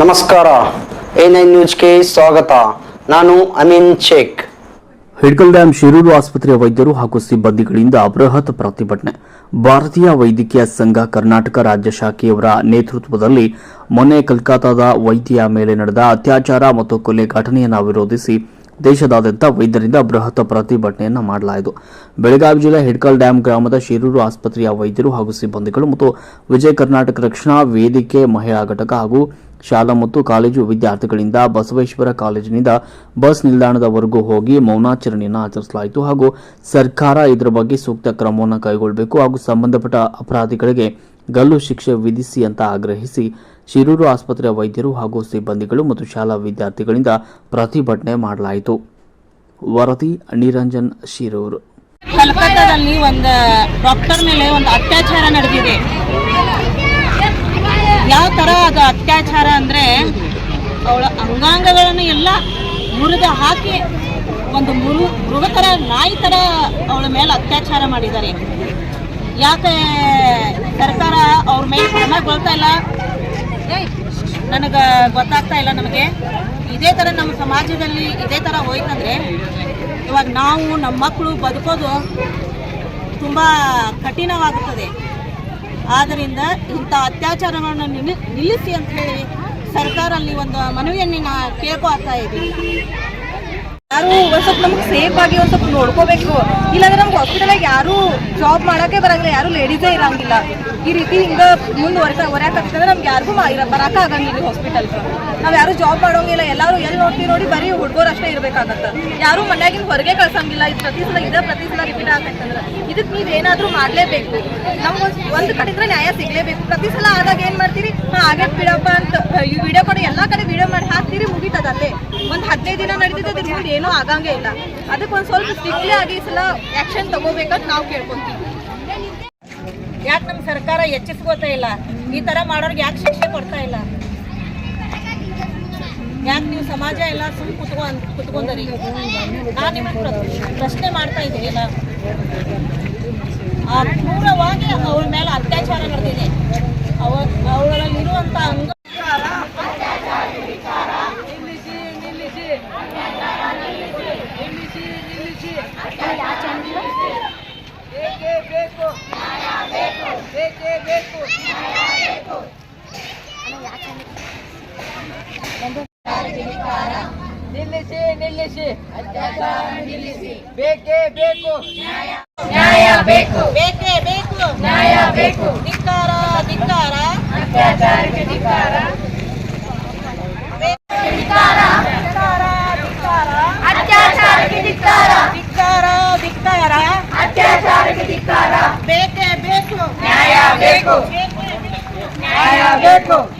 ನಮಸ್ಕಾರ. A nine ನ್ಯೂಸ್ಗೆ ಸ್ವಾಗತ. ನಾನು ಅಮೀನ್ ಶೇಖ್. ಹಿಡ್ಕಲ್ ಡ್ಯಾಂ ಶಿರೂರು ಆಸ್ಪತ್ರೆಯ ವೈದ್ಯರು ಹಾಗೂ ಸಿಬ್ಬಂದಿಗಳಿಂದ ಬೃಹತ್ ಪ್ರತಿಭಟನೆ. ಭಾರತೀಯ ವೈದ್ಯಕೀಯ ಸಂಘ ಕರ್ನಾಟಕ ರಾಜ್ಯ ಶಾಖೆಯವರ ನೇತೃತ್ವದಲ್ಲಿ ಮೊನ್ನೆ ಕಲ್ಕತ್ತಾದ ವೈದ್ಯೆಯ ಮೇಲೆ ನಡೆದ ಅತ್ಯಾಚಾರ ಮತ್ತು ಕೊಲೆ ಘಟನೆಯನ್ನು ವಿರೋಧಿಸಿ ದೇಶದಾದ್ಯಂತ ವೈದ್ಯರಿಂದ ಬೃಹತ್ ಪ್ರತಿಭಟನೆಯನ್ನು ಮಾಡಲಾಯಿತು. ಬೆಳಗಾವಿ ಜಿಲ್ಲೆ ಹಿಡ್ಕಲ್ ಡ್ಯಾಂ ಗ್ರಾಮದ ಶಿರೂರು ಆಸ್ಪತ್ರೆಯ ವೈದ್ಯರು ಹಾಗೂ ಸಿಬ್ಬಂದಿಗಳು ಮತ್ತು ವಿಜಯ ಕರ್ನಾಟಕ ರಕ್ಷಣಾ ವೇದಿಕೆ ಮಹಿಳಾ ಘಟಕ ಹಾಗೂ ಶಾಲಾ ಮತ್ತು ಕಾಲೇಜು ವಿದ್ಯಾರ್ಥಿಗಳಿಂದ ಬಸವೇಶ್ವರ ಕಾಲೇಜಿನಿಂದ ಬಸ್ ನಿಲ್ದಾಣದವರೆಗೂ ಹೋಗಿ ಮೌನಾಚರಣೆಯನ್ನು ಆಚರಿಸಲಾಯಿತು ಹಾಗೂ ಸರ್ಕಾರ ಇದರ ಬಗ್ಗೆ ಸೂಕ್ತ ಕ್ರಮವನ್ನು ಕೈಗೊಳ್ಳಬೇಕು ಹಾಗೂ ಸಂಬಂಧಪಟ್ಟ ಅಪರಾಧಿಗಳಿಗೆ ಗಲ್ಲು ಶಿಕ್ಷೆ ವಿಧಿಸಿ ಅಂತ ಆಗ್ರಹಿಸಿ ಶಿರೂರು ಆಸ್ಪತ್ರೆಯ ವೈದ್ಯರು ಹಾಗೂ ಸಿಬ್ಬಂದಿಗಳು ಮತ್ತು ಶಾಲಾ ವಿದ್ಯಾರ್ಥಿಗಳಿಂದ ಪ್ರತಿಭಟನೆ ಮಾಡಲಾಯಿತು. ವರದಿ, ನಿರಂಜನ್ ಶಿರೂರು. ಕಲ್ಕತ್ತಾದಲ್ಲಿ ಒಂದು ಡಾಕ್ಟರ್ ಮೇಲೆ ಒಂದು ಅತ್ಯಾಚಾರ ನಡೆದಿದೆ. ಯಾವ ಥರ ಅದು ಅತ್ಯಾಚಾರ ಅಂದರೆ ಅವಳ ಅಂಗಾಂಗಗಳನ್ನು ಎಲ್ಲ ಮುರಿದು ಹಾಕಿ ಒಂದು ಮುರು ಮೃಗ ಥರ ನಾಯಿ ಥರ ಅವಳ ಮೇಲೆ ಅತ್ಯಾಚಾರ ಮಾಡಿದ್ದಾರೆ. ಯಾಕೆ ಸರ್ಕಾರ ಅವ್ರ ಮೇಲೆ ಕ್ರಮಗೊಳ್ತಾ ಇಲ್ಲ? ನನಗೆ ಗೊತ್ತಾಗ್ತಾ ಇಲ್ಲ ನಮಗೆ. ಇದೇ ಥರ ನಮ್ಮ ಸಮಾಜದಲ್ಲಿ ಇದೇ ಥರ ಹೋಯ್ತಂದರೆ, ಇವಾಗ ನಾವು ನಮ್ಮ ಮಕ್ಕಳು ಬದುಕೋದು ತುಂಬ ಕಠಿಣವಾಗುತ್ತದೆ. ಆದ್ದರಿಂದ ಇಂಥ ಅತ್ಯಾಚಾರಗಳನ್ನು ನಿಲ್ಲಿ ನಿಲ್ಲಿಸಿ ಅಂತ ಹೇಳಿ ಸರ್ಕಾರ ಅಲ್ಲಿ ಒಂದು ಮನವಿಯನ್ನು ನಾ ಕೇಳ್ಕೊಳ್ತಾ ಇದ್ದೀವಿ ಯಾರು ಒಂದ್ ಸ್ವಲ್ಪ ನಮ್ಗೆ ಸೇಫ್ ಆಗಿ ಒಂದ್ ಸ್ವಲ್ಪ ನೋಡ್ಕೋಬೇಕು. ಇಲ್ಲಾಂದ್ರೆ ನಮ್ಗೆ ಹಾಸ್ಪಿಟಲಾಗ ಯಾರು ಜಾಬ್ ಮಾಡಕ್ಕೆ ಬರಂಗಿಲ್ಲ, ಯಾರು ಲೇಡೀಸೇ ಇರಂಗಿಲ್ಲ. ಈ ರೀತಿ ಹಿಂಗ ಮುಂದೆ ವರ್ಕ ಹೊರ್ಯಾಕತ್ತಂದ್ರೆ ನಮ್ಗೆ ಯಾರಿಗೂ ಬರಕ ಆಗಂಗಿಲ್ಲ ಹಾಸ್ಪಿಟಲ್ ನಾವ್ ಯಾರು ಜಾಬ್ ಮಾಡೋಂಗಿಲ್ಲ, ಎಲ್ಲಾರು ಎಲ್ಲಿ ನೋಡ್ತೀವಿ ನೋಡಿ ಬರೀ ಹುಡುಗರು ಅಷ್ಟೇ ಇರ್ಬೇಕಾಗತ್ತ. ಯಾರು ಮನ್ಯಾಗಿನ ಹೊರಗೆ ಕಳ್ಸಂಗಿಲ್ಲ, ಇದು ಪ್ರತಿ ಸಲ, ಇದ ಪ್ರತಿ ಸಲ ರಿಪೀಟ್ ಆಗತ್ತಂದ್ರೆ. ಇದಕ್ಕೆ ನೀವು ಏನಾದ್ರೂ ಮಾಡ್ಲೇಬೇಕು. ನಮ್ಗೆ ಒಂದ್ ಕಡೆ ನ್ಯಾಯ ಸಿಗ್ಲೇಬೇಕು. ಪ್ರತಿ ಸಲ ಆದಾಗ ಏನ್ ಮಾಡ್ತೀರಿ? ಹಾ ಬಿಡಪ್ಪ ಅಂತ. ವಿಡಿಯೋ ಕಡೆ ಎಲ್ಲಾ ಕಡೆ ವಿಡಿಯೋ ಮಾಡಿ ಹಾಕ್ತೀರಿ, ಮುಗಿತದ ಅಲ್ಲೇ. ಒಂದ್ ಹದಿನೈದು ದಿನ ನಡೆದಿದ್ದು ಅದ್ರ ಮುಂದೆ ಏನೂ ಆಗಂಗೇ ಇಲ್ಲ. ಅದಕ್ಕೆ ಒಂದು ಸ್ವಲ್ಪ ಸ್ಟ್ರಿಕ್ಟ್ಲಿ ಆಗಿ ಸಲ ಆಕ್ಷನ್ ತಗೋಬೇಕಂತ ನಾವು ಕೇಳ್ಕೊಂತೀವಿ. ಯಾಕೆ ನಮ್ಮ ಸರ್ಕಾರ ಹೆಚ್ಚಿಸ್ಕೋತಾ ಇಲ್ಲ? ಈ ಥರ ಮಾಡೋರ್ಗೆ ಯಾಕೆ ಶಿಕ್ಷೆ ಕೊಡ್ತಾ ಇಲ್ಲ? ಯಾಕೆ ನೀವು ಸಮಾಜ ಎಲ್ಲ ಸುಮ್ಮನೆ ಕುತ್ಕೊಂಡ್ ಕುತ್ಕೊಂಡರಿ? ನಾನು ನಿಮಗೆ ಪ್ರಶ್ನೆ ಮಾಡ್ತಾ ಇದ್ದೀನಿ ಎಲ್ಲ ಆ ಕ್ರೂರವಾಗಿ ಅವ್ರ ಮೇಲೆ ಅತ್ಯಾಚಾರ ನಡೆದಿದೆ. ನಿಲ್ಲಿಸಿ ನಿಲ್ಲಿಸಿ. ಬೇಕೇ ಬೇಕು. ಬೇಕೇ. ಬೇಕು ನ್ಯಾಯ ಬೇಕು. ಧಿಕ್ಕಾರ ಧಿಕ್ಕಾರ. ಧಿಕ್ಕಾರ. ಧಿಕ್ಕಾರ ಬೇಕೇ ಬೇಕು. ನ್ಯಾಯ ಬೇಕು. ನ್ಯಾಯ ಬೇಕು.